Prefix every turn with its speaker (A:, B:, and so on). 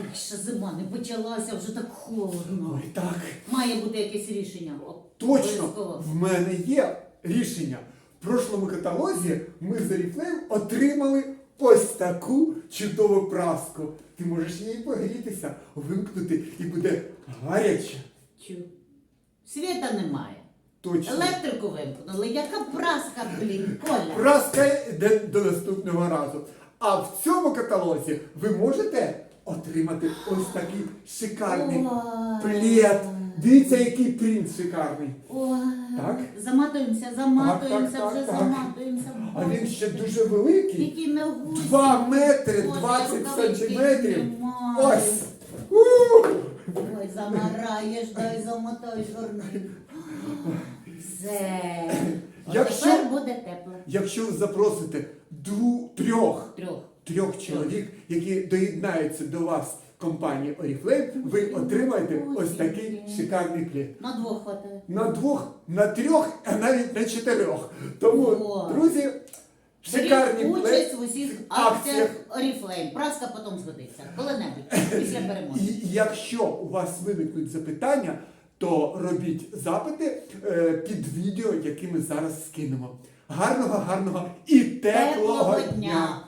A: Ой, ще зима не почалася, вже так холодно.
B: Ой, так.
A: Має бути якесь рішення.
B: Точно,
A: обов'язково.
B: в мене є рішення. В прошлому каталозі ми з Оріфлеєм отримали ось таку чудову праску. Ти можеш її погрітися, вимкнути і буде гаряче.
A: Чу. Світа немає.
B: Точно.
A: Електрику вимкнули. Яка праска, блін, Коля.
B: Праска йде до наступного разу. А в цьому каталозі ви можете отримати ось такий шикарний
A: Ой.
B: плед. Дивіться, який принт шикарний.
A: Ой.
B: Так?
A: Заматуємося, заматуємося,
B: так,
A: вже
B: так.
A: заматуємося.
B: А він ще дуже великий.
A: Які ми гусі.
B: 2 метри
A: Боже,
B: 20
A: рукавички
B: сантиметрів. Ось. У!
A: Ой, замараєш, дай замотаєш. Все. От
B: Якщо-
A: Тепер буде тепло.
B: Якщо ви запросите дву, трьох,
A: Трьох.
B: Трьох чоловік, які доєднаються до вас в компанії Oriflame, ви отримаєте ось такий шикарний плід.
A: На двох хватає.
B: На двох, на трьох, а навіть на чотирьох. Тому,
A: О.
B: друзі, шикарні
A: Беріть
B: плед.
A: участь в усіх акціях. Oriflame. Праска потім згодиться. Коли-небудь. Після перемоги.
B: І якщо у вас виникнуть запитання, то робіть запити е, під відео, які ми зараз скинемо. Гарного, гарного і теплого,
A: Теплого
B: дня!
A: дня!